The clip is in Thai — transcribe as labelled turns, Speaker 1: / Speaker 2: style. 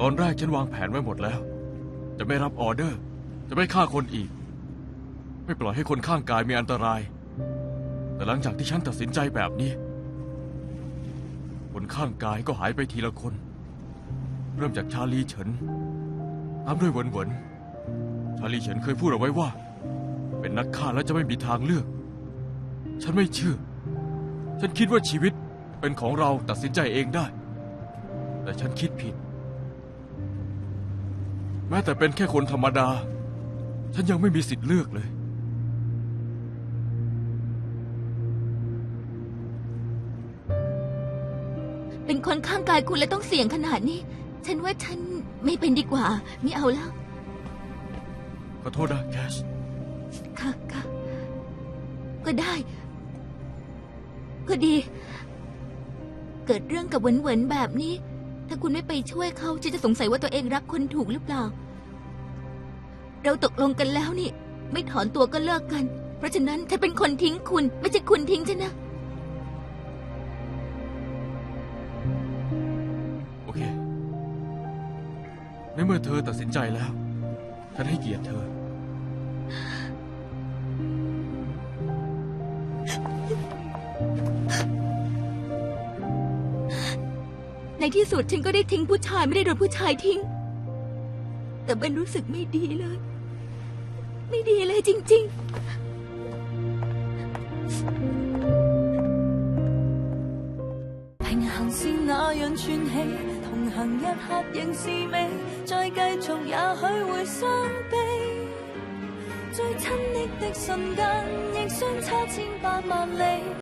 Speaker 1: ตอนแรกฉันวางแผนไว้หมดแล้ว จะไม่รับออเดอร์ จะไม่ฆ่าคนอีก ไม่ปล่อยให้คนข้างกายมีอันตราย แต่หลังจากที่ฉันตัดสินใจแบบนี้ คนข้างกายก็หายไปทีละคน เริ่มจากชาลีเฉินตามด้วยเหวินเหวินชาลีเฉินเคยพูดเอาไว้ว่า เป็นนักฆ่าแล้วจะไม่มีทางเลือก ฉันไม่เชื่อ ฉันคิดว่าชีวิตเป็นของเราตัดสินใจเองได้ แต่ฉันคิดผิด แม้แต่เป็นแค่คนธรรมดา ฉันยังไม่มีสิทธิ์เลือกเลย
Speaker 2: เป็นคนข้างกายคุณและต้องเสี่ยงขนาดนี้ ฉันว่าฉันไม่เป็นดีกว่า ไม่เอาแล้ว
Speaker 1: ขอโทษนะแคช
Speaker 2: ค่ะค่ะก็ได้ ก็ดี เกิดเรื่องกับเหวินเหวินแบบนี้ ถ้าคุณไม่ไปช่วยเขาฉันจะสงสัยว่าตัวเองรักคนถูกหรือเปล่า เราตกลงกันแล้วนี่ ไม่ถอนตัวก็เลิกกัน เพราะฉะนั้นฉันเป็นคนทิ้งคุณ ไม่ใช่คุณทิ้งฉันนะ
Speaker 1: โอเค ในเมื่อเธอตัดสินใจแล้ว ฉันให้เกียรติเธอ
Speaker 2: ที่สุดฉันก็ได้ทิ้งผู้ชายไม่ได้โดนผู้ชายทิ้ง แต่เป็นรู้สึกไม่ดีเลย ไม่ดีเลยจริง ๆ
Speaker 3: 平衡是那样串起，同行一刻仍是美，再继续也许会伤悲。最亲昵的瞬间，亦相差千百万里。